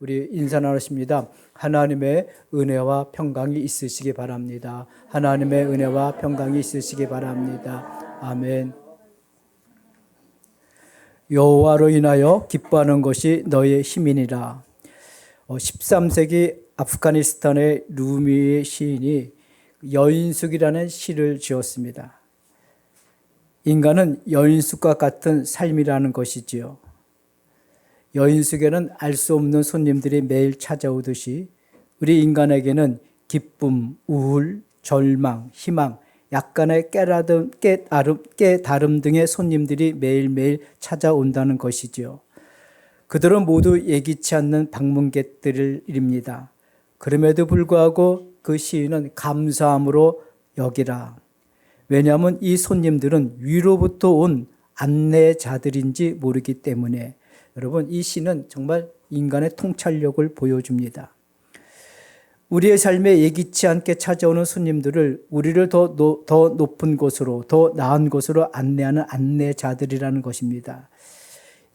우리 인사 나누십니다. 하나님의 은혜와 평강이 있으시기 바랍니다. 하나님의 은혜와 평강이 있으시기 바랍니다. 아멘. 여호와로 인하여 기뻐하는 것이 너의 힘이니라. 13세기 아프가니스탄의 루미 시인이 여인숙이라는 시를 지었습니다. 인간은 여인숙과 같은 삶이라는 것이지요. 여인숙에는 알 수 없는 손님들이 매일 찾아오듯이 우리 인간에게는 기쁨, 우울, 절망, 희망, 약간의 깨라름, 깨다름, 깨다름 등의 손님들이 매일매일 찾아온다는 것이지요. 그들은 모두 예기치 않는 방문객들입니다. 그럼에도 불구하고 그 시인은 감사함으로 여기라. 왜냐하면 이 손님들은 위로부터 온 안내자들인지 모르기 때문에 여러분 이 시는 정말 인간의 통찰력을 보여줍니다. 우리의 삶에 예기치 않게 찾아오는 손님들을 우리를 더, 노, 더 높은 곳으로, 더 나은 곳으로 안내하는 안내자들이라는 것입니다.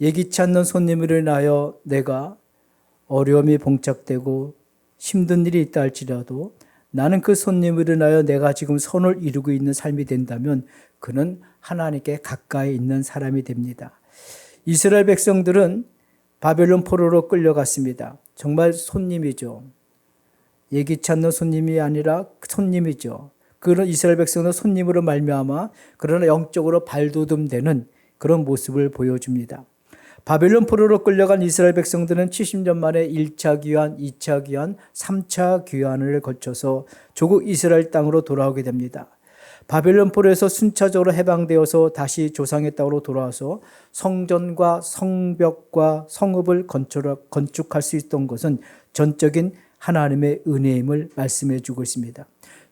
예기치 않는 손님을 인하여 내가 어려움이 봉착되고 힘든 일이 있다 할지라도 나는 그 손님을 인하여 내가 지금 선을 이루고 있는 삶이 된다면 그는 하나님께 가까이 있는 사람이 됩니다. 이스라엘 백성들은 바벨론 포로로 끌려갔습니다. 정말 손님이죠. 예기치 않는 손님이 아니라 손님이죠. 그런 이스라엘 백성은 손님으로 말미암아 그러나 영적으로 발돋움되는 그런 모습을 보여줍니다. 바벨론 포로로 끌려간 이스라엘 백성들은 70년 만에 1차 귀환, 2차 귀환, 3차 귀환을 거쳐서 조국 이스라엘 땅으로 돌아오게 됩니다. 바벨론 포로에서 순차적으로 해방되어서 다시 조상의 땅으로 돌아와서 성전과 성벽과 성읍을 건축할 수 있던 것은 전적인 하나님의 은혜임을 말씀해 주고 있습니다.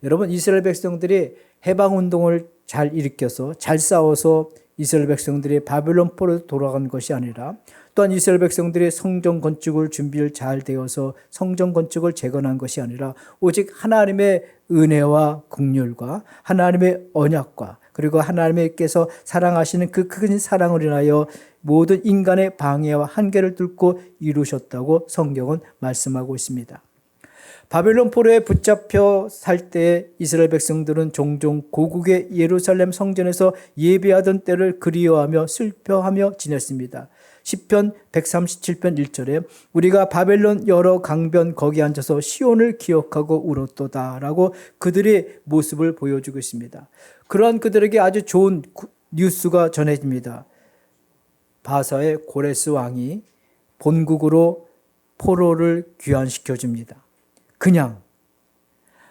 여러분 이스라엘 백성들이 해방 운동을 잘 일으켜서 잘 싸워서 이스라엘 백성들이 바벨론 포로 돌아간 것이 아니라 또한 이스라엘 백성들이 성전 건축을 준비를 잘 되어서 성전 건축을 재건한 것이 아니라 오직 하나님의 은혜와 국률과 하나님의 언약과 그리고 하나님께서 사랑하시는 그 큰 사랑을 인하여 모든 인간의 방해와 한계를 뚫고 이루셨다고 성경은 말씀하고 있습니다. 바벨론 포로에 붙잡혀 살 때 이스라엘 백성들은 종종 고국의 예루살렘 성전에서 예배하던 때를 그리워하며 슬퍼하며 지냈습니다. 10편 137편 1절에 우리가 바벨론 여러 강변 거기 앉아서 시온을 기억하고 울었도다 라고 그들의 모습을 보여주고 있습니다. 그러한 그들에게 아주 좋은 뉴스가 전해집니다. 바사의 고레스 왕이 본국으로 포로를 귀환시켜 줍니다. 그냥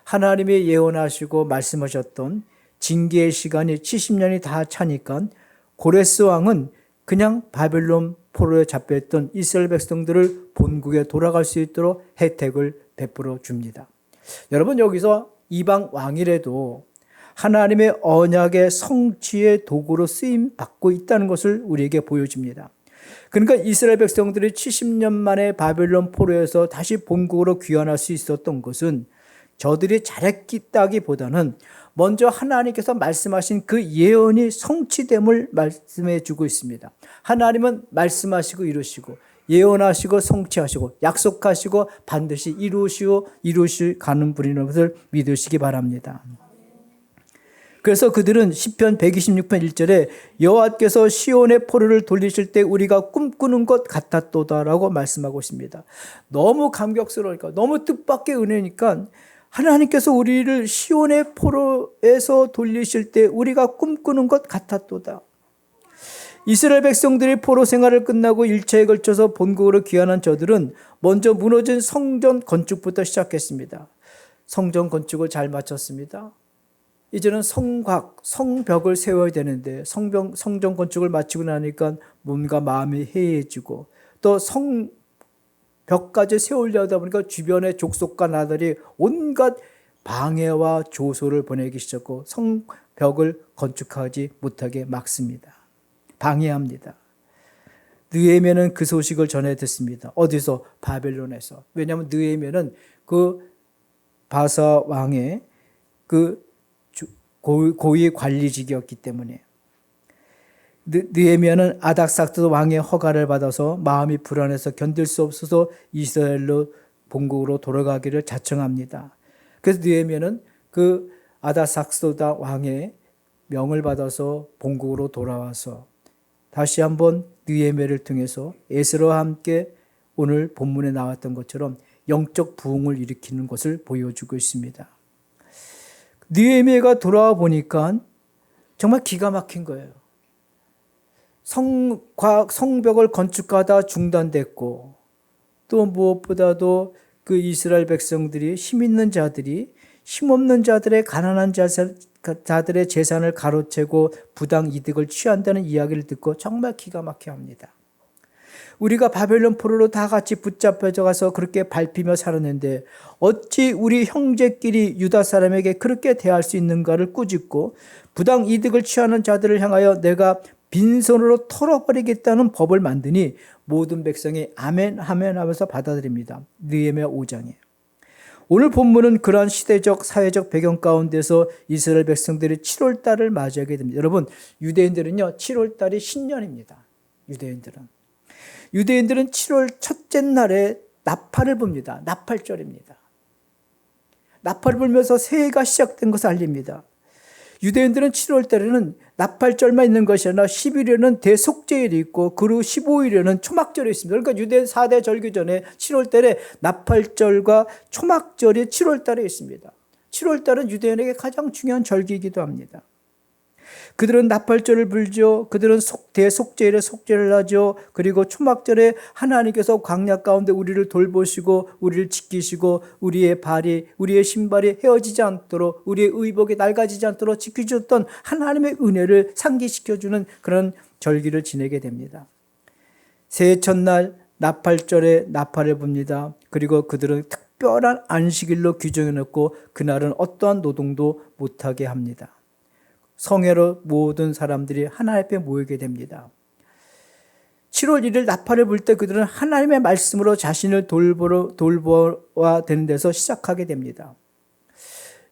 하나님이 예언하시고 말씀하셨던 징계의 시간이 70년이 다 차니까 고레스 왕은 그냥 바벨론 포로에 잡혀있던 이스라엘 백성들을 본국에 돌아갈 수 있도록 혜택을 베풀어 줍니다. 여러분 여기서 이방 왕이라도 하나님의 언약의 성취의 도구로 쓰임 받고 있다는 것을 우리에게 보여줍니다. 그러니까 이스라엘 백성들이 70년 만에 바벨론 포로에서 다시 본국으로 귀환할 수 있었던 것은 저들이 잘했다기보다는 먼저 하나님께서 말씀하신 그 예언이 성취됨을 말씀해 주고 있습니다. 하나님은 말씀하시고 이루시고 예언하시고 성취하시고 약속하시고 반드시 이루시고 이루실 가는 분이라는 것을 믿으시기 바랍니다. 그래서 그들은 시편 126편 1절에 여호와께서 시온의 포로를 돌리실 때 우리가 꿈꾸는 것 같았도다라고 말씀하고 있습니다. 너무 감격스러우니까 너무 뜻밖의 은혜니까 하나님께서 우리를 시온의 포로에서 돌리실 때 우리가 꿈꾸는 것 같았도다. 이스라엘 백성들이 포로 생활을 끝나고 일차에 걸쳐서 본국으로 귀환한 저들은 먼저 무너진 성전 건축부터 시작했습니다. 성전 건축을 잘 마쳤습니다. 이제는 성곽, 성벽을 세워야 되는데 성병, 성전 건축을 마치고 나니까 뭔가 마음이 해해지고 또 성 벽까지 세우려 하다 보니까 주변의 족속과 나들이 온갖 방해와 조소를 보내기 시작하고 성벽을 건축하지 못하게 막습니다. 방해합니다. 느에면은 그 소식을 전해 듣습니다. 어디서? 바벨론에서. 왜냐하면 느에면은 그 바사 왕의 그 고위 관리직이었기 때문에 느- 느헤미야는 아닥삭스 왕의 허가를 받아서 마음이 불안해서 견딜 수 없어서 이스라엘로 본국으로 돌아가기를 자청합니다. 그래서 느헤미야는 그 아닥삭스다 왕의 명을 받아서 본국으로 돌아와서 다시 한번 느헤미야를 통해서 에스라와 함께 오늘 본문에 나왔던 것처럼 영적 부흥을 일으키는 것을 보여주고 있습니다. 느헤미야가 돌아와 보니까 정말 기가 막힌 거예요. 성, 과- 성벽을 건축하다 중단됐고 또 무엇보다도 그 이스라엘 백성들이 힘 있는 자들이 힘 없는 자들의 가난한 자산, 자들의 재산을 가로채고 부당 이득을 취한다는 이야기를 듣고 정말 기가 막혀 합니다. 우리가 바벨론 포로로 다 같이 붙잡혀져 가서 그렇게 밟히며 살았는데 어찌 우리 형제끼리 유다 사람에게 그렇게 대할 수 있는가를 꾸짖고 부당 이득을 취하는 자들을 향하여 내가 빈손으로 털어버리겠다는 법을 만드니 모든 백성이 아멘 아멘 하면서 받아들입니다. 느헤미야 5장에. 오늘 본문은 그러한 시대적 사회적 배경 가운데서 이스라엘 백성들이 7월 달을 맞이하게 됩니다. 여러분, 유대인들은요. 7월 달이 신년입니다. 유대인들은. 유대인들은 7월 첫째 날에 나팔을 붑니다. 나팔절입니다. 나팔을 불면서 새해가 시작된 것을 알립니다. 유대인들은 7월 달에는 나팔절만 있는 것이 아니라 11일에는 대속제일이 있고 그리고 15일에는 초막절이 있습니다. 그러니까 유대인 4대 절기 전에 7월 달에 나팔절과 초막절이 7월 달에 있습니다. 7월 달은 유대인에게 가장 중요한 절기이기도 합니다. 그들은 나팔절을 불죠. 그들은 속, 대속제일에 속죄를 하죠. 그리고 초막절에 하나님께서 광야 가운데 우리를 돌보시고 우리를 지키시고 우리의 발이 우리의 신발이 헤어지지 않도록 우리의 의복이 낡아지지 않도록 지켜주셨던 하나님의 은혜를 상기시켜주는 그런 절기를 지내게 됩니다. 새해 첫날 나팔절에 나팔을 붑니다. 그리고 그들은 특별한 안식일로 규정해 놓고 그날은 어떠한 노동도 못하게 합니다. 성회로 모든 사람들이 하나님 앞에 모이게 됩니다. 7월 1일 나팔을 불 때 그들은 하나님의 말씀으로 자신을 돌보러 돌보아 되는 데서 시작하게 됩니다.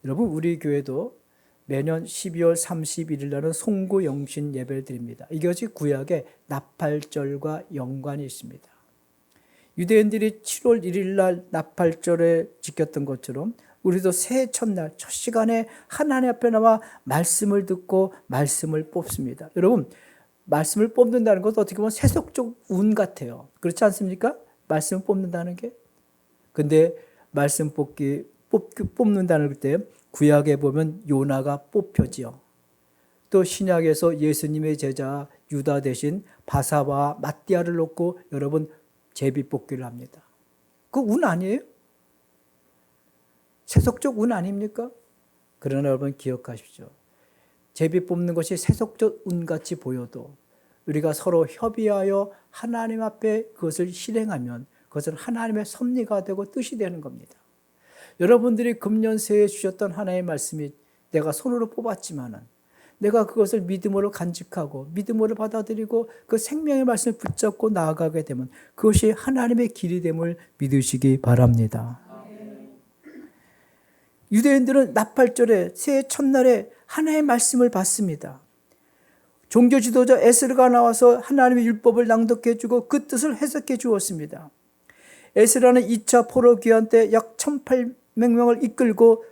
여러분 우리 교회도 매년 12월 31일 날은 송구 영신 예배를 드립니다. 이것이 구약의 나팔절과 연관이 있습니다. 유대인들이 7월 1일 날 나팔절에 지켰던 것처럼 우리도 새해 첫날 첫 시간에 하나님 앞에 나와 말씀을 듣고 말씀을 뽑습니다. 여러분 말씀을 뽑는다는 것도 어떻게 보면 세속적 운 같아요. 그렇지 않습니까? 말씀을 뽑는다는 게. 근데 말씀 뽑기 뽑, 뽑는다는 때 구약에 보면 요나가 뽑혀지요. 또 신약에서 예수님의 제자 유다 대신 바사바 마띠아를 놓고 여러분 제비 뽑기를 합니다. 그 운 아니에요? 세속적 운 아닙니까? 그러나 여러분 기억하십시오. 제비 뽑는 것이 세속적 운같이 보여도 우리가 서로 협의하여 하나님 앞에 그것을 실행하면 그것은 하나님의 섭리가 되고 뜻이 되는 겁니다. 여러분들이 금년 새해 주셨던 하나님의 말씀이 내가 손으로 뽑았지만은 내가 그것을 믿음으로 간직하고 믿음으로 받아들이고 그 생명의 말씀을 붙잡고 나아가게 되면 그것이 하나님의 길이 됨을 믿으시기 바랍니다. 유대인들은 나팔절에 새해 첫날에 하나님의 말씀을 받습니다. 종교 지도자 에스르가 나와서 하나님의 율법을 낭독해 주고 그 뜻을 해석해 주었습니다. 에스라는 2차 포로 귀환 때 약 1800명을 이끌고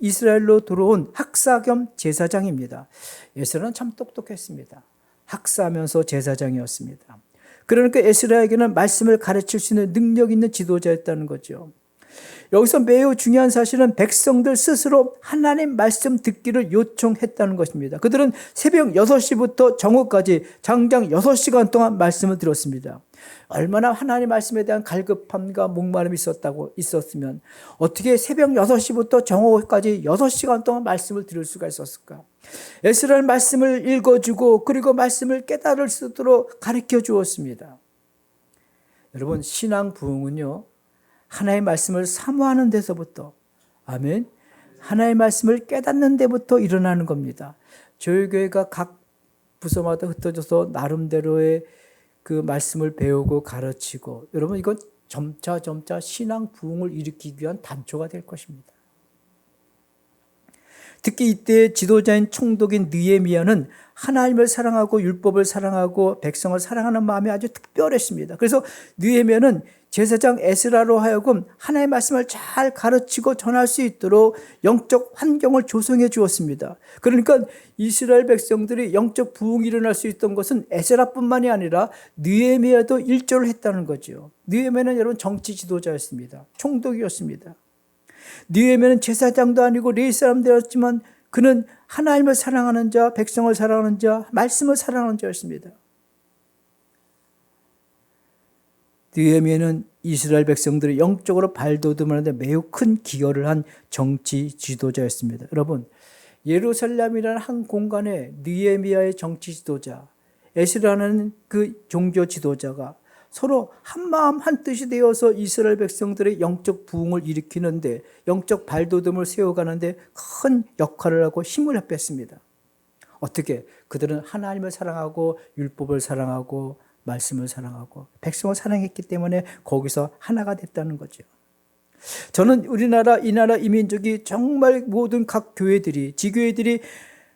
이스라엘로 들어온 학사 겸 제사장입니다. 에스라는 참 똑똑했습니다. 학사하면서 제사장이었습니다. 그러니까 에스라에게는 말씀을 가르칠 수 있는 능력 있는 지도자였다는 거죠. 여기서 매우 중요한 사실은 백성들 스스로 하나님 말씀 듣기를 요청했다는 것입니다. 그들은 새벽 6시부터 정오까지 장장 6시간 동안 말씀을 들었습니다. 얼마나 하나님 말씀에 대한 갈급함과 목마름이 있었다고 있었으면 어떻게 새벽 6시부터 정오까지 6시간 동안 말씀을 들을 수가 있었을까? 에스라엘 말씀을 읽어주고 그리고 말씀을 깨달을 수 있도록 가르쳐 주었습니다. 여러분 신앙 부흥은요 하나의 말씀을 사모하는 데서부터 아멘. 하나의 말씀을 깨닫는 데부터 일어나는 겁니다. 저희 교회가 각 부서마다 흩어져서 나름대로의 그 말씀을 배우고 가르치고 여러분 이건 점차 점차 신앙 부흥을 일으키기 위한 단초가 될 것입니다. 특히 이때 지도자인 총독인 느에미아는 하나님을 사랑하고 율법을 사랑하고 백성을 사랑하는 마음이 아주 특별했습니다. 그래서 느에미아는 제사장 에스라로 하여금 하나님의 말씀을 잘 가르치고 전할 수 있도록 영적 환경을 조성해 주었습니다. 그러니까 이스라엘 백성들이 영적 부흥이 일어날 수 있던 것은 에스라뿐만이 아니라 느에미아도 일조를 했다는 거죠. 느에미아는 여러분 정치 지도자였습니다. 총독이었습니다. 느에미아는 제사장도 아니고 레이 사람들이었지만 그는 하나님을 사랑하는 자, 백성을 사랑하는 자, 말씀을 사랑하는 자였습니다. 느헤미야는 이스라엘 백성들이 영적으로 발돋움하는데 매우 큰 기여를 한 정치 지도자였습니다. 여러분, 예루살렘이라는 한 공간에 느헤미야의 정치 지도자, 에스라는 그 종교 지도자가 서로 한 마음 한 뜻이 되어서 이스라엘 백성들의 영적 부흥을 일으키는데 영적 발돋움을 세워가는데 큰 역할을 하고 힘을 합했습니다. 어떻게 그들은 하나님을 사랑하고 율법을 사랑하고 말씀을 사랑하고 백성을 사랑했기 때문에 거기서 하나가 됐다는 거죠. 저는 우리나라 이 나라 이민족이 정말 모든 각 교회들이 지교회들이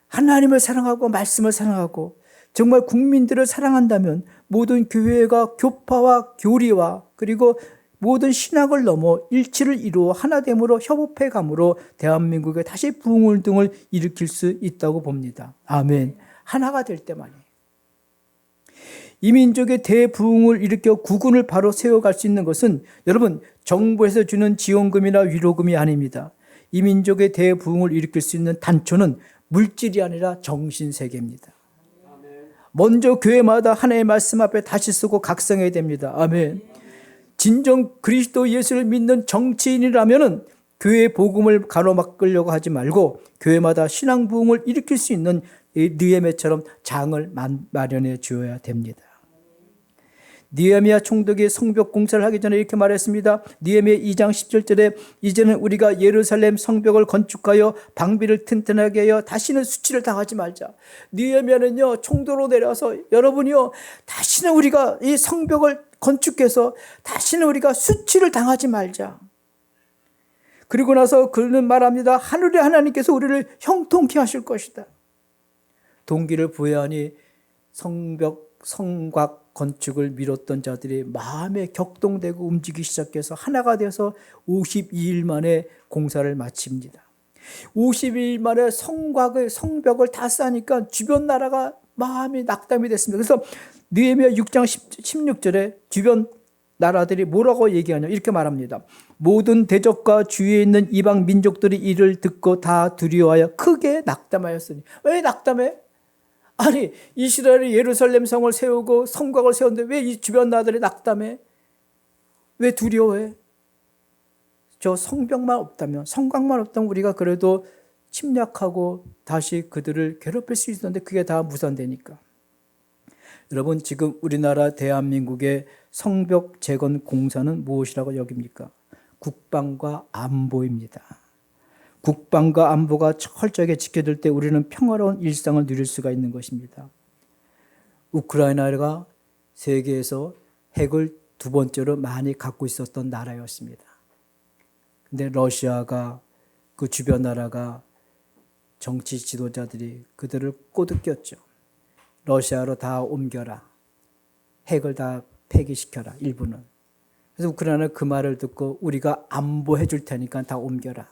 하나님을 사랑하고 말씀을 사랑하고 정말 국민들을 사랑한다면 모든 교회가 교파와 교리와 그리고 모든 신학을 넘어 일치를 이루어 하나됨으로 협업해 감으로 대한민국에 다시 부흥을 등을 일으킬 수 있다고 봅니다. 아멘. 하나가 될 때만이. 이 민족의 대부흥을 일으켜 국군을 바로 세워갈 수 있는 것은 여러분 정부에서 주는 지원금이나 위로금이 아닙니다. 이 민족의 대부흥을 일으킬 수 있는 단초는 물질이 아니라 정신 세계입니다. 먼저 교회마다 하나님의 말씀 앞에 다시 쓰고 각성해야 됩니다. 아멘. 진정 그리스도 예수를 믿는 정치인이라면은 교회 복음을 가로막으려고 하지 말고 교회마다 신앙 부흥을 일으킬 수 있는 느헤메처럼 장을 마련해 주어야 됩니다. 니에미아 총독이 성벽 공사를 하기 전에 이렇게 말했습니다. 니에미아 2장 17절에 이제는 우리가 예루살렘 성벽을 건축하여 방비를 튼튼하게 하여 다시는 수치를 당하지 말자. 니에미아는요 총독으로 내려서 여러분이요 다시는 우리가 이 성벽을 건축해서 다시는 우리가 수치를 당하지 말자. 그리고 나서 그는 말합니다. 하늘의 하나님께서 우리를 형통케 하실 것이다. 동기를 부여하니 성벽 성곽 건축을 미뤘던 자들이 마음에 격동되고 움직이기 시작해서 하나가 되어서 52일 만에 공사를 마칩니다. 52일 만에 성곽을 성벽을 다 쌓으니까 주변 나라가 마음이 낙담이 됐습니다. 그래서 느헤미야 6장 16절에 주변 나라들이 뭐라고 얘기하냐 이렇게 말합니다. 모든 대적과 주위에 있는 이방 민족들이 이를 듣고 다 두려워하여 크게 낙담하였으니 왜 낙담해? 아니 이스라엘이 예루살렘 성을 세우고 성곽을 세웠는데 왜 이 주변 나라들이 낙담해? 왜 두려워해? 저 성벽만 없다면 성곽만 없다면 우리가 그래도 침략하고 다시 그들을 괴롭힐 수 있었는데 그게 다 무산되니까. 여러분 지금 우리나라 대한민국의 성벽 재건 공사는 무엇이라고 여깁니까? 국방과 안보입니다. 국방과 안보가 철저하게 지켜질 때 우리는 평화로운 일상을 누릴 수가 있는 것입니다. 우크라이나가 세계에서 핵을 두 번째로 많이 갖고 있었던 나라였습니다. 근데 러시아가 그 주변 나라가 정치 지도자들이 그들을 꼬드겼죠. 러시아로 다 옮겨라. 핵을 다 폐기시켜라. 일부는. 그래서 우크라이나는 그 말을 듣고 우리가 안보해 줄 테니까 다 옮겨라.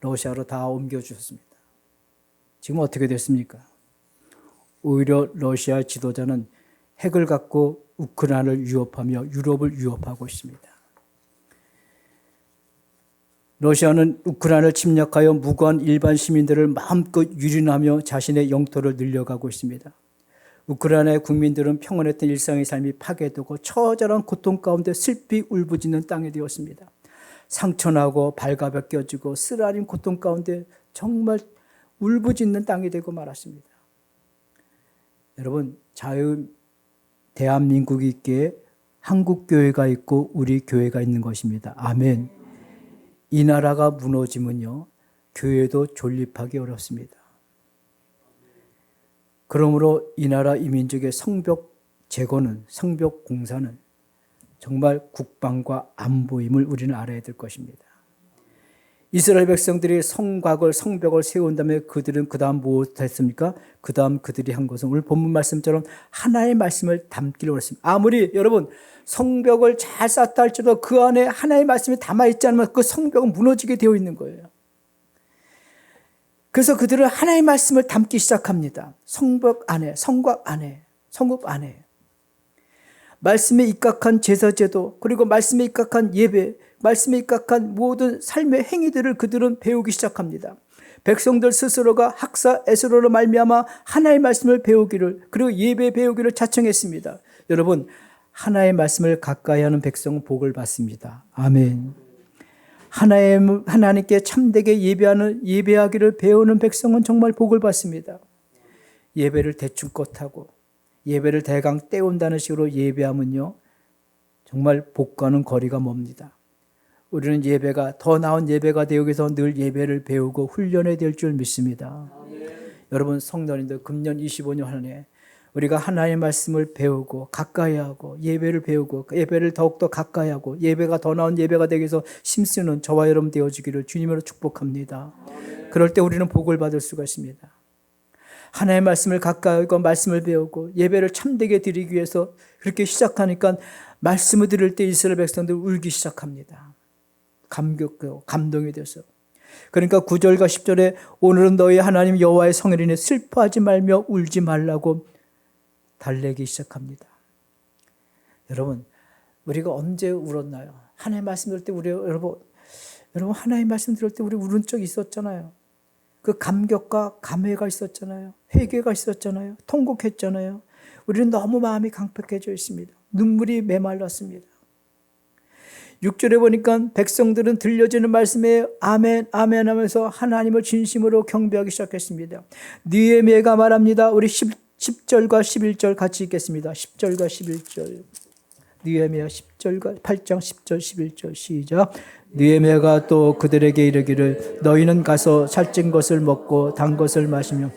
러시아로 다 옮겨주셨습니다. 지금 어떻게 됐습니까? 오히려 러시아 지도자는 핵을 갖고 우크라이나를 위협하며 유럽을 위협하고 있습니다. 러시아는 우크라이나를 침략하여 무고한 일반 시민들을 마음껏 유린하며 자신의 영토를 늘려가고 있습니다. 우크라이나의 국민들은 평온했던 일상의 삶이 파괴되고 처절한 고통 가운데 슬피 울부짖는 땅이 되었습니다. 상처나고 발가벗 겨지고 쓰라린 고통 가운데 정말 울부짖는 땅이 되고 말았습니다. 여러분 자유 대한민국이 있기에 한국 교회가 있고 우리 교회가 있는 것입니다. 아멘. 이 나라가 무너지면요 교회도 존립하기 어렵습니다. 그러므로 이 나라 이민족의 성벽 재건은 성벽 공사는 정말 국방과 안보임을 우리는 알아야 될 것입니다. 이스라엘 백성들이 성곽을 성벽을 세운 다음에 그들은 그 다음 무엇 했습니까? 그 다음 그들이 한 것은 오늘 본문 말씀처럼 하나의 말씀을 담기로 했습니다. 아무리 여러분 성벽을 잘 쌓다 할지라도 그 안에 하나의 말씀이 담아 있지 않으면 그 성벽은 무너지게 되어 있는 거예요. 그래서 그들은 하나의 말씀을 담기 시작합니다. 성벽 안에, 성곽 안에, 성읍 안에. 말씀에 입각한 제사제도, 그리고 말씀에 입각한 예배, 말씀에 입각한 모든 삶의 행위들을 그들은 배우기 시작합니다. 백성들 스스로가 학사 에스로로 말미암아 하나의 말씀을 배우기를 그리고 예배 배우기를 자청했습니다. 여러분 하나의 말씀을 가까이 하는 백성은 복을 받습니다. 아멘. 하나님 하나님께 참되게 예배하는 예배하기를 배우는 백성은 정말 복을 받습니다. 예배를 대충 껏 하고 예배를 대강 때운다는 식으로 예배하면요 정말 복과는 거리가 멉니다. 우리는 예배가 더 나은 예배가 되기 위해서 늘 예배를 배우고 훈련해야 될 줄 믿습니다. 여러분 성도님들 금년 25년 한 해 우리가 하나님의 말씀을 배우고 가까이 하고 예배를 배우고 예배를 더욱더 가까이 하고 예배가 더 나은 예배가 되기 위해서 힘쓰는 저와 여러분 되어지기를 주님으로 축복합니다. 그럴 때 우리는 복을 받을 수가 있습니다. 하나님의 말씀을 가까이 하고 말씀을 배우고 예배를 참되게 드리기 위해서 그렇게 시작하니까 말씀을 들을 때 이스라엘 백성들 울기 시작합니다. 감격하고 감동이 돼서. 그러니까 9절과 10절에 오늘은 너희 하나님 여호와의 성일이니 슬퍼하지 말며 울지 말라고 달래기 시작합니다. 여러분, 우리가 언제 울었나요? 하나님 말씀 들을 때 우리 여러분 여러분 하나님 말씀 들을 때 우리 울은 적 있었잖아요. 그 감격과 감회가 있었잖아요. 회개가 있었잖아요. 통곡했잖아요. 우리는 너무 마음이 강팍해져 있습니다. 눈물이 메말랐습니다. 6절에 보니까 백성들은 들려지는 말씀에 아멘 아멘 하면서 하나님을 진심으로 경배하기 시작했습니다. 느에미가 말합니다. 우리 10, 10 절과 11절 같이 읽겠습니다. 10절과 11절. 느에미야 10절과 8장 10절 11절 시작. 느에미야가 또 그들에게 이르기를 너희는 가서 살찐 것을 먹고 단 것을 마시며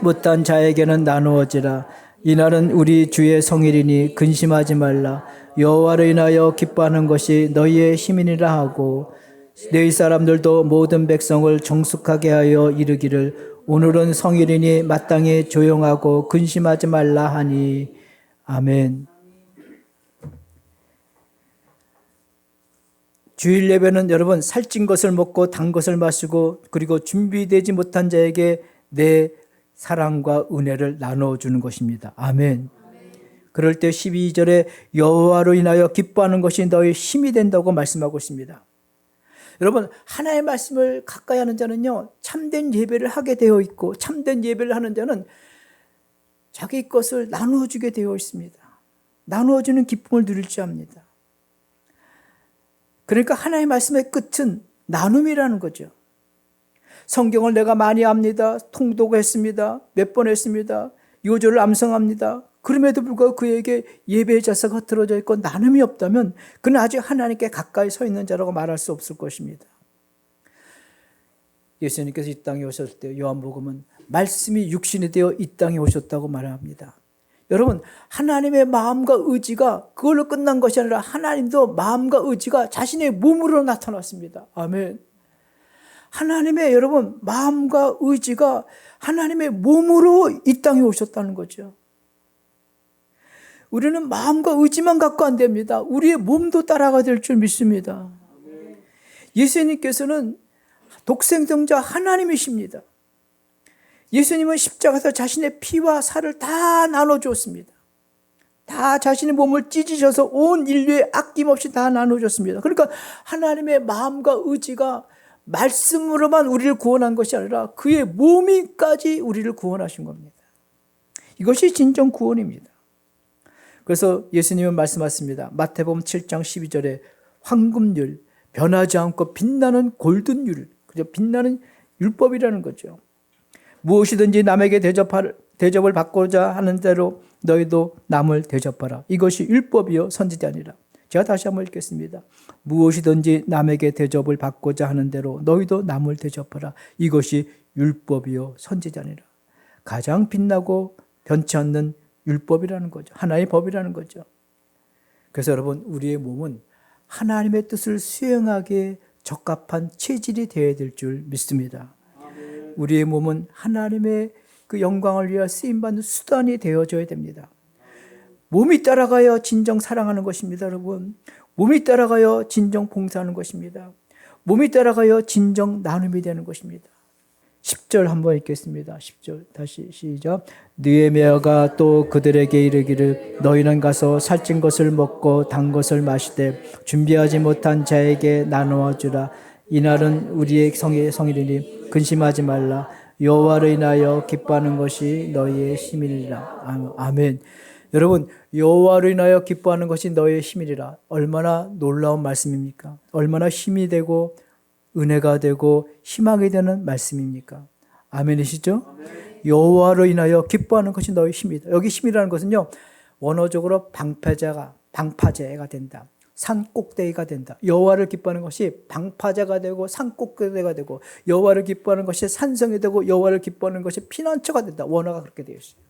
못한 자에게는 나누어지라. 이날은 우리 주의 성일이니 근심하지 말라. 여호와를 인하여 기뻐하는 것이 너희의 힘이니라 하고 너희 사람들도 모든 백성을 정숙하게 하여 이르기를 오늘은 성일이니 마땅히 조용하고 근심하지 말라 하니 아멘. 주일 예배는 여러분 살찐 것을 먹고 단 것을 마시고 그리고 준비되지 못한 자에게 내 사랑과 은혜를 나눠 주는 것입니다. 아멘. 그럴 때 12절에 여호와로 인하여 기뻐하는 것이 너의 힘이 된다고 말씀하고 있습니다. 여러분 하나의 말씀을 가까이 하는 자는요 참된 예배를 하게 되어 있고 참된 예배를 하는 자는 자기 것을 나누어 주게 되어 있습니다. 나누어 주는 기쁨을 누릴 줄 압니다. 그러니까 하나의 말씀의 끝은 나눔이라는 거죠. 성경을 내가 많이 압니다. 통독했습니다. 몇 번 했습니다. 요조를 암송합니다. 그럼에도 불구하고 그에게 예배의 자세가 틀어져 있고 나눔이 없다면 그는 아직 하나님께 가까이 서 있는 자라고 말할 수 없을 것입니다. 예수님께서 이 땅에 오셨을 때 요한복음은 말씀이 육신이 되어 이 땅에 오셨다고 말합니다. 여러분 하나님의 마음과 의지가 그걸로 끝난 것이 아니라 하나님도 마음과 의지가 자신의 몸으로 나타났습니다. 아멘. 하나님의 여러분 마음과 의지가 하나님의 몸으로 이 땅에 오셨다는 거죠. 우리는 마음과 의지만 갖고 안 됩니다. 우리의 몸도 따라가 될 줄 믿습니다. 예수님께서는 독생성자 하나님이십니다. 예수님은 십자가에서 자신의 피와 살을 다 나눠줬습니다. 다 자신의 몸을 찢으셔서 온 인류에 아낌없이 다 나눠줬습니다. 그러니까 하나님의 마음과 의지가 말씀으로만 우리를 구원한 것이 아니라 그의 몸이까지 우리를 구원하신 겁니다. 이것이 진정 구원입니다. 그래서 예수님은 말씀하십니다. 마태복음 7장 12절에 황금률, 변하지 않고 빛나는 골든율, 그죠? 빛나는 율법이라는 거죠. 무엇이든지 남에게 대접할, 대접을 받고자 하는 대로 너희도 남을 대접하라. 이것이 율법이요 선지자 아니라. 제가 다시 한번 읽겠습니다. 무엇이든지 남에게 대접을 받고자 하는 대로 너희도 남을 대접하라. 이것이 율법이요 선지자니라. 가장 빛나고 변치 않는 율법이라는 거죠. 하나의 법이라는 거죠. 그래서 여러분, 우리의 몸은 하나님의 뜻을 수행하기에 적합한 체질이 되어야 될 줄 믿습니다. 우리의 몸은 하나님의 그 영광을 위하여 쓰임받는 수단이 되어줘야 됩니다. 몸이 따라가야 진정 사랑하는 것입니다, 여러분. 몸이 따라가야 진정 봉사하는 것입니다. 몸이 따라가야 진정 나눔이 되는 것입니다. 10절 한번 읽겠습니다. 10절 다시 시작. 느에미아가 또 그들에게 이르기를 너희는 가서 살찐 것을 먹고 단 것을 마시되 준비하지 못한 자에게 나누어 주라. 이날은 우리의 성의 성일이니 근심하지 말라. 여호와를 인하여 기뻐하는 것이 너희의 힘이니라. 아, 아멘. 여러분 여호와를 인하여 기뻐하는 것이 너희의 힘이라. 얼마나 놀라운 말씀입니까? 얼마나 힘이 되고 은혜가 되고 희망이 되는 말씀입니까? 아멘이시죠? 여호와로 인하여 기뻐하는 것이 너희 힘이다. 여기 힘이라는 것은요. 원어적으로 방패자가 방파제가 된다. 산 꼭대기가 된다. 여호와를 기뻐하는 것이 방파제가 되고 산 꼭대기가 되고 여호와를 기뻐하는 것이 산성이 되고 여호와를 기뻐하는 것이 피난처가 된다. 원어가 그렇게 되어 있어요.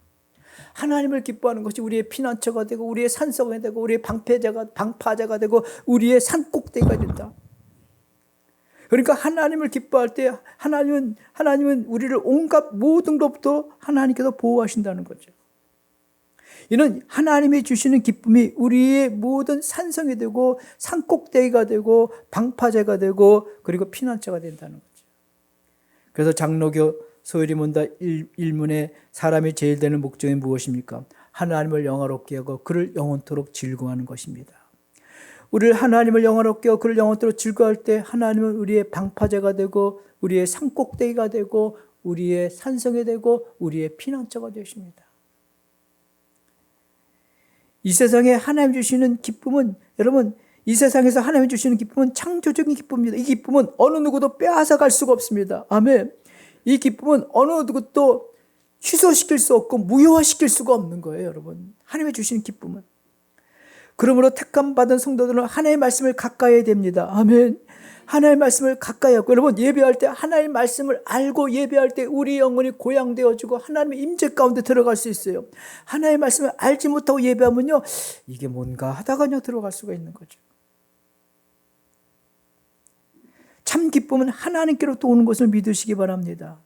하나님을 기뻐하는 것이 우리의 피난처가 되고 우리의 산성이 되고 우리의 방패자가 방파제가 되고 우리의 산 꼭대기가 된다. 그러니까 하나님을 기뻐할 때 하나님은 하나님은 우리를 온갖 모든 것부터 하나님께서 보호하신다는 거죠. 이는 하나님이 주시는 기쁨이 우리의 모든 산성이 되고 산꼭대기가 되고 방파제가 되고 그리고 피난처가 된다는 거죠. 그래서 장로교 소율이 문다 일문에 사람이 제일 되는 목적이 무엇입니까? 하나님을 영화롭게 하고 그를 영원토록 즐거워하는 것입니다. 우리를 하나님을 영화롭게 하고 그를 영원토록 즐거워할 때 하나님은 우리의 방파제가 되고 우리의 산꼭대기가 되고 우리의 산성이 되고 우리의 피난처가 되십니다. 이 세상에 하나님 주시는 기쁨은 여러분 이 세상에서 하나님 주시는 기쁨은 창조적인 기쁨입니다. 이 기쁨은 어느 누구도 빼앗아 갈 수가 없습니다. 아멘. 이 기쁨은 어느 누구도 취소시킬 수 없고 무효화시킬 수가 없는 거예요, 여러분. 하나님의 주시는 기쁨은. 그러므로 택감 받은 성도들은 하나님의 말씀을 가까이 해야 됩니다. 아멘. 하나님의 말씀을 가까이 하고 여러분 예배할 때 하나님의 말씀을 알고 예배할 때 우리 영혼이 고양되어지고 하나님의 임재 가운데 들어갈 수 있어요. 하나님의 말씀을 알지 못하고 예배하면요 이게 뭔가 하다가 그냥 들어갈 수가 있는 거죠. 참 기쁨은 하나님께로부터 오는 것을 믿으시기 바랍니다.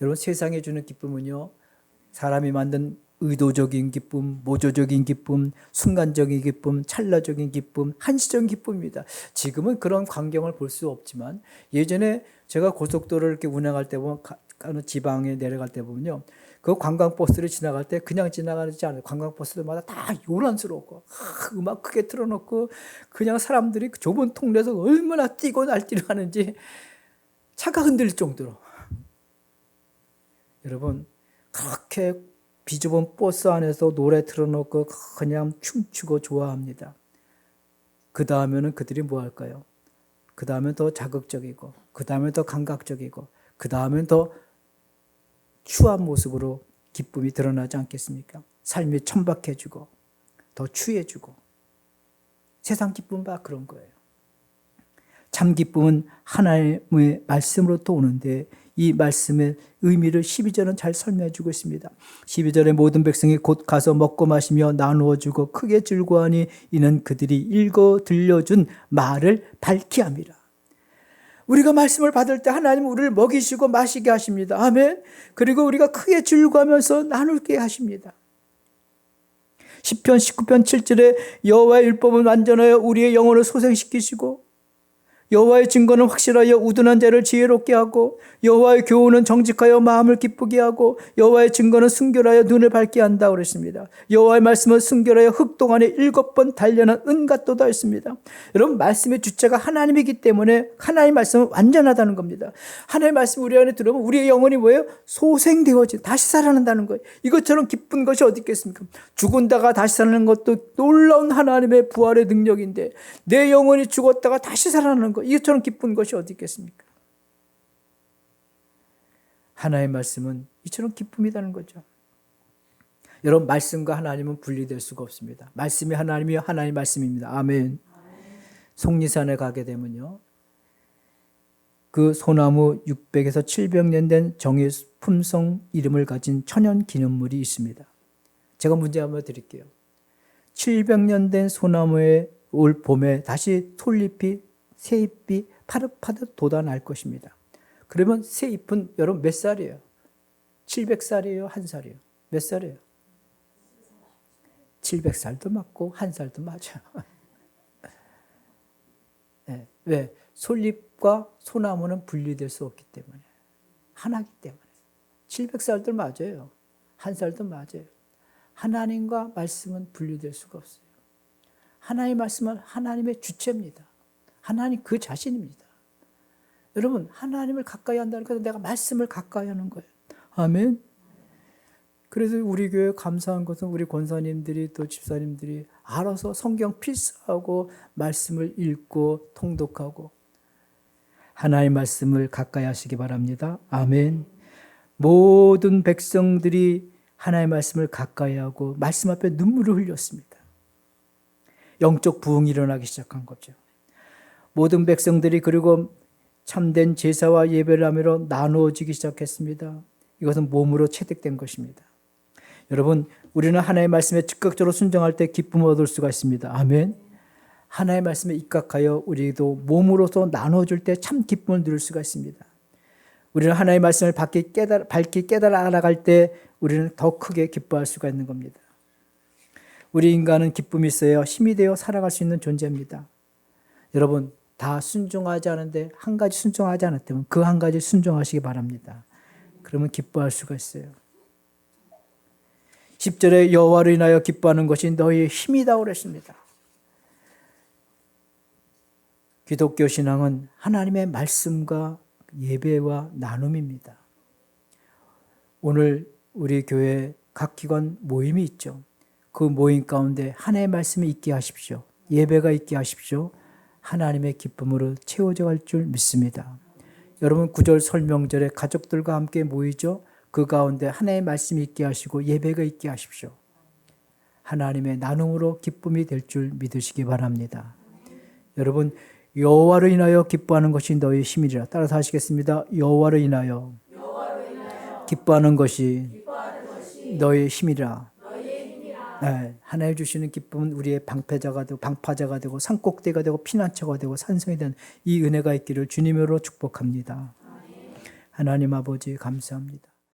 여러분 세상에 주는 기쁨은요 사람이 만든 의도적인 기쁨, 모조적인 기쁨, 순간적인 기쁨, 찰나적인 기쁨, 한시적인 기쁨입니다. 지금은 그런 광경을 볼 수 없지만 예전에 제가 고속도로를 이렇게 운행할 때 보면 지방에 내려갈 때 보면요. 그 관광버스를 지나갈 때 그냥 지나가지 않아요. 관광버스들마다 다 요란스럽고 음악 크게 틀어놓고 그냥 사람들이 그 좁은 통로에서 얼마나 뛰고 날뛰려 하는지 차가 흔들릴 정도로 여러분 그렇게 비좁은 버스 안에서 노래 틀어놓고 그냥 춤추고 좋아합니다. 그 다음에는 그들이 뭐 할까요? 그 다음엔 더 자극적이고, 그 다음엔 더 감각적이고, 그 다음엔 더 추한 모습으로 기쁨이 드러나지 않겠습니까? 삶이 천박해지고, 더 추해지고. 세상 기쁨 봐 그런 거예요. 참 기쁨은 하나님의 말씀으로부터 오는데 이 말씀의 의미를 12절은 잘 설명해 주고 있습니다. 12절에 모든 백성이 곧 가서 먹고 마시며 나누어 주고 크게 즐거워하니 이는 그들이 읽어 들려준 말을 밝히 함이라. 우리가 말씀을 받을 때 하나님 우리를 먹이시고 마시게 하십니다. 아멘. 그리고 우리가 크게 즐거워하면서 나눌게 하십니다. 10편 19편 7절에 여호와의 율법은 완전하여 우리의 영혼을 소생시키시고 여호와의 증거는 확실하여 우둔한 자를 지혜롭게 하고 여호와의 교훈은 정직하여 마음을 기쁘게 하고 여호와의 증거는 순결하여 눈을 밝게 한다 그랬습니다. 여호와의 말씀은 순결하여 흙 동안에 일곱 번 단련한 은같도다 했습니다. 여러분 말씀의 주체가 하나님이기 때문에 하나님 말씀은 완전하다는 겁니다. 하나님의 말씀 우리 안에 들어오면 우리의 영혼이 뭐예요? 소생되어지 다시 살아난다는 거예요. 이것처럼 기쁜 것이 어디 있겠습니까? 죽은다가 다시 살아나는 것도 놀라운 하나님의 부활의 능력인데 내 영혼이 죽었다가 다시 살아나는 것 이것처럼 기쁜 것이 어디 있겠습니까? 하나의 말씀은 이처럼 기쁨이라는 거죠. 여러분 말씀과 하나님은 분리될 수가 없습니다. 말씀이 하나님이요 하나님 말씀입니다. 아멘. 속리산에 가게 되면요. 그 소나무 600에서 700년 된 정의 품성 이름을 가진 천연 기념물이 있습니다. 제가 문제 한번 드릴게요. 700년 된 소나무에 올 봄에 다시 톨잎이 새 잎이 파릇파릇 돋아날 것입니다. 그러면 새 잎은 여러분 몇 살이에요? 700살이에요? 한 살이에요? 몇 살이에요? 700살도 맞고 한 살도 맞아요. 네, 왜? 솔잎과 소나무는 분리될 수 없기 때문에. 하나기 때문에. 700살도 맞아요. 한 살도 맞아요. 하나님과 말씀은 분리될 수가 없어요. 하나님의 말씀은 하나님의 주체입니다. 하나님 그 자신입니다. 여러분, 하나님을 가까이 한다는 것은 내가 말씀을 가까이 하는 거예요. 아멘. 그래서 우리 교회 감사한 것은 우리 권사님들이 또 집사님들이 알아서 성경 필사하고 말씀을 읽고 통독하고 하나님의 말씀을 가까이 하시기 바랍니다. 아멘. 모든 백성들이 하나님의 말씀을 가까이 하고 말씀 앞에 눈물을 흘렸습니다. 영적 부흥이 일어나기 시작한 거죠. 모든 백성들이 그리고 참된 제사와 예배를 하므로 나누어지기 시작했습니다. 이것은 몸으로 체득된 것입니다. 여러분, 우리는 하나님의 말씀에 즉각적으로 순종할 때 기쁨을 얻을 수가 있습니다. 아멘. 하나님의 말씀에 입각하여 우리도 몸으로서 나눠줄 때 참 기쁨을 누릴 수가 있습니다. 우리는 하나님의 말씀을 밝게 깨달아, 밝게 깨달아 알아갈 때 우리는 더 크게 기뻐할 수가 있는 겁니다. 우리 인간은 기쁨이 있어야 힘이 되어 살아갈 수 있는 존재입니다. 여러분, 다 순종하지 않은데 한 가지 순종하지 않았다면 그 한 가지 순종하시기 바랍니다. 그러면 기뻐할 수가 있어요. 10절에 여호와를 인하여 기뻐하는 것이 너희의 힘이다 그랬습니다. 기독교 신앙은 하나님의 말씀과 예배와 나눔입니다. 오늘 우리 교회 각 기관 모임이 있죠. 그 모임 가운데 하나님의 말씀이 있게 하십시오. 예배가 있게 하십시오. 하나님의 기쁨으로 채워져 갈 줄 믿습니다. 여러분 구절 설명절에 가족들과 함께 모이죠. 그 가운데 하나님의 말씀이 있게 하시고 예배가 있게 하십시오. 하나님의 나눔으로 기쁨이 될 줄 믿으시기 바랍니다. 여러분 여호와를 인하여 기뻐하는 것이 너희 힘이라. 따라서 하시겠습니다. 여호와를 인하여 기뻐하는 것이 너의 힘이라. 네, 하나님 주시는 기쁨은 우리의 방패자가 되고 방파자가 되고 산꼭대가 되고 피난처가 되고 산성이 되는 이 은혜가 있기를 주님으로 축복합니다. 하나님 아버지 감사합니다.